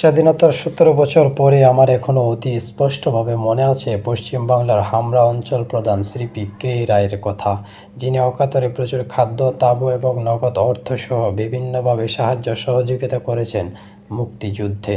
স্বাধীনতার সতেরো বছর পরে আমার এখনও অতি স্পষ্টভাবে মনে আছে পশ্চিমবাংলার হামরা অঞ্চল প্রধান শ্রী পি কে রায়ের কথা, যিনি অকাতরে প্রচুর খাদ্য, তাবু এবং নগদ অর্থসহ বিভিন্নভাবে সাহায্য সহযোগিতা করেছেন মুক্তিযুদ্ধে।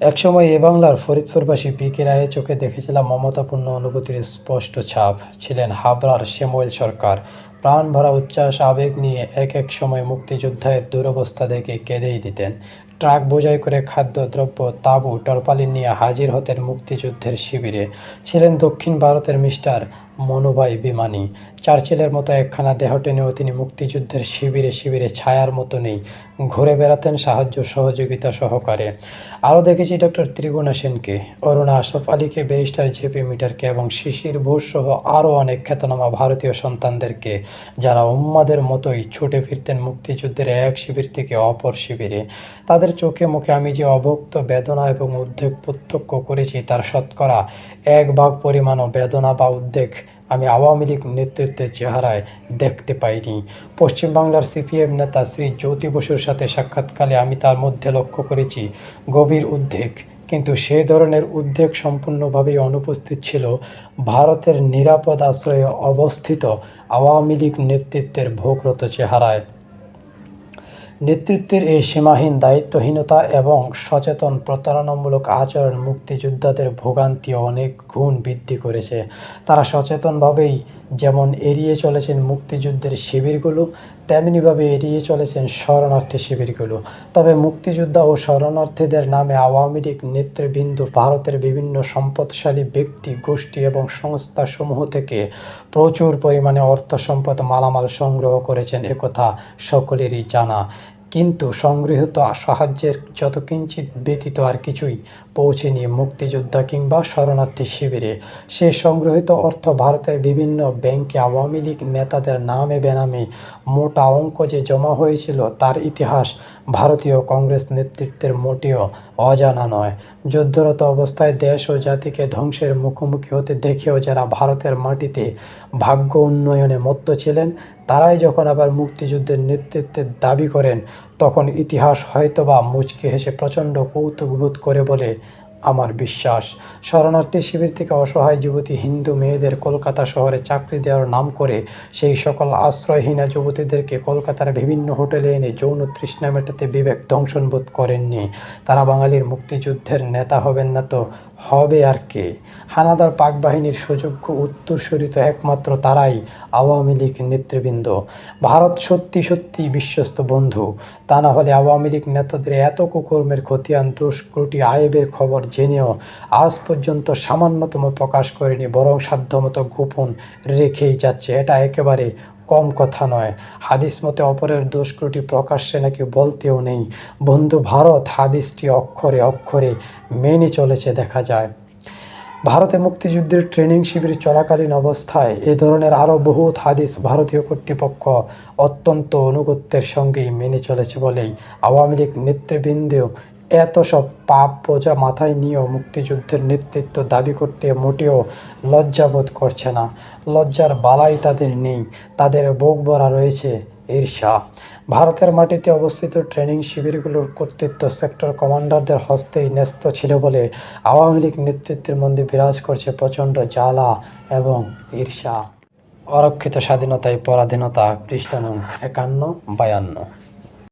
একসময় এ বাংলার ফরিদপুরবাসী পি কে রায়ের চোখে দেখেছিলাম মমতাপূর্ণ অনুভূতির স্পষ্ট ছাপ। ছিলেন হাবড়ার শ্যামল সরকার। প্রাণ ভরা উচ্ছ্বাস, আবেগ নিয়ে এক এক সময় মুক্তিযোদ্ধাদের দুরবস্থা দেখে কেঁদেই দিতেন। ট্রাক বোঝাই করে খাদ্যদ্রব্য তাঁবু টরপালিন নিয়ে হাজির হতেন মুক্তিযুদ্ধের শিবিরে। ছিলেন দক্ষিণ ভারতের মিস্টার মনুভাই বিমানী। চার্চিলের মতো একখানা দেহ টেনেও তিনি মুক্তিযুদ্ধের শিবিরে শিবিরে ছায়ার মতো নেই। ঘুরে বেড়াতেন সাহায্য, সহযোগিতা সহকারে। আরও দেখেছি ডক্টর ত্রিগুণা সেনকে। অরুণা আশফ আলীকে, ব্যারিস্টার জেপি মিটারকে এবং শিশির ঘোষ সহ আরও অনেক খ্যাতনামা ভারতীয় সন্তানদেরকে, যারা উম্মাদের মতোই ছুটে ফিরতেন মুক্তিযুদ্ধের এক শিবির থেকে অপর শিবিরে। তাদের চোখে মুখে আমি যে অভক্ত বেদনা এবং উদ্বেগ প্রত্যক্ষ করেছি, তার শতকরা এক ভাগ পরিমাণও বেদনা বা উদ্বেগ আমি আওয়ামী লীগ নেতৃত্বের চেহারায় দেখতে পাইনি। পশ্চিমবাংলার সিপিএম নেতা শ্রী জ্যোতি বসুর সাথে সাক্ষাৎকালে আমি তার মধ্যে লক্ষ্য করেছি গভীর উদ্বেগ। কিন্তু সে ধরনের উদ্বেগ সম্পূর্ণভাবেই অনুপস্থিত ছিল ভারতের নিরাপদ আশ্রয়ে অবস্থিত আওয়ামী লীগ নেতৃত্বের ভোগরত চেহারায়। নেতৃত্বের এই সীমাহীন দায়িত্বহীনতা এবং সচেতন প্রতারণামূলক আচরণ মুক্তিযোদ্ধাদের ভোগান্তি অনেক গুণ বৃদ্ধি করেছে। তারা সচেতনভাবেই যেমন এড়িয়ে চলেছেন মুক্তিযুদ্ধের শিবিরগুলো, তেমনিভাবে এড়িয়ে চলেছেন শরণার্থী শিবিরগুলো। তবে মুক্তিযোদ্ধা ও শরণার্থীদের নামে আওয়ামী লীগ নেতৃবৃন্দ ভারতের বিভিন্ন সম্পদশালী ব্যক্তি, গোষ্ঠী এবং সংস্থাসমূহ থেকে প্রচুর পরিমাণে অর্থ সম্পদ মালামাল সংগ্রহ করেছেন একথা সকলেরই জানা। কিন্তু সংগৃহীত সাহায্যের যত কিঞ্চিত ব্যতীত আর কিছুই পৌঁছেনি মুক্তিযোদ্ধা কিংবা শরণার্থী শিবিরে। সে সংগৃহীত অর্থ ভারতের বিভিন্ন ব্যাংকে আওয়ামী লীগ নেতাদের নামে বেনামে মোটা অঙ্ক যে জমা হয়েছিল তার ইতিহাস ভারতীয় কংগ্রেস নেতৃত্বের মোটেও অজানা নয়। যুদ্ধরত অবস্থায় দেশ ও জাতিকে ধ্বংসের মুখোমুখি হতে দেখেও যারা ভারতের মাটিতে ভাগ্য উন্নয়নে মত্ত ছিলেন, তারাই যখন আবার মুক্তিযুদ্ধের নেতৃত্বের দাবি করেন তখন ইতিহাস হয়তোবা মুচকে হেসে প্রচণ্ড কৌতুকবোধ করে বলে আমার বিশ্বাস। শরণার্থী শিবির থেকে অসহায় যুবতী হিন্দু মেয়েদের কলকাতা শহরে চাকরি দেওয়ার নাম করে সেই সকল আশ্রয়হীনা যুবতীদেরকে কলকাতার বিভিন্ন হোটেলে এনে যৌন তৃষ্ণা মেটাতে বিবেক দংশন বোধ করেননি। তারা বাঙালির মুক্তিযুদ্ধের নেতা হবেন না তো হবে আর কে? হানাদার পাক বাহিনীর সুযোগ্য উত্তরসূরি তো একমাত্র তারাই আওয়ামী লীগ নেতৃবৃন্দ। ভারত সত্যি সত্যি বিশ্বস্ত বন্ধু। তা না হলে আওয়ামী লীগ নেতাদের এত কুকর্মের খতিয়ান দুষ্কৃটি আয়েবের খবর জেনেও আজ পর্যন্ত সামান্যতম প্রকাশ করেনি, বরং সাধ্যমতো গোপন রেখেই যাচ্ছে। এটা একেবারে কম কথা নয়। হাদিস মতে অপরের দোষক্রটি প্রকাশ্যে নাকি বলতেও নেই। বন্ধু ভারত হাদিসটি অক্ষরে অক্ষরে মেনে চলেছে দেখা যায়। ভারতে মুক্তিযুদ্ধের ট্রেনিং শিবির চলাকালীন অবস্থায় এ ধরনের আরও বহুত হাদিস ভারতীয় কর্তৃপক্ষ অত্যন্ত অনুগত্যের সঙ্গেই মেনে চলেছে বলেই আওয়ামী লীগ নেতৃবৃন্দেও এত সব পাপ বোঝা মাথায় নিয়েও মুক্তিযুদ্ধের নেতৃত্ব দাবি করতে মোটেও লজ্জাবোধ করছে না। লজ্জার বালাই তাদের নেই, তাদের বুক ভরা রয়েছে ঈর্ষা ভারতের মাটিতে অবস্থিত ট্রেনিং শিবিরগুলোর কর্তৃত্ব সেক্টর কমান্ডারদের হস্তেই ন্যস্ত ছিল বলে আওয়ামী লীগ নেতৃত্বের মধ্যে বিরাজ করছে প্রচণ্ড জ্বালা এবং ঈর্ষা অরক্ষিত স্বাধীনতায় পরাধীনতা নং একান্ন, বায়ান্ন।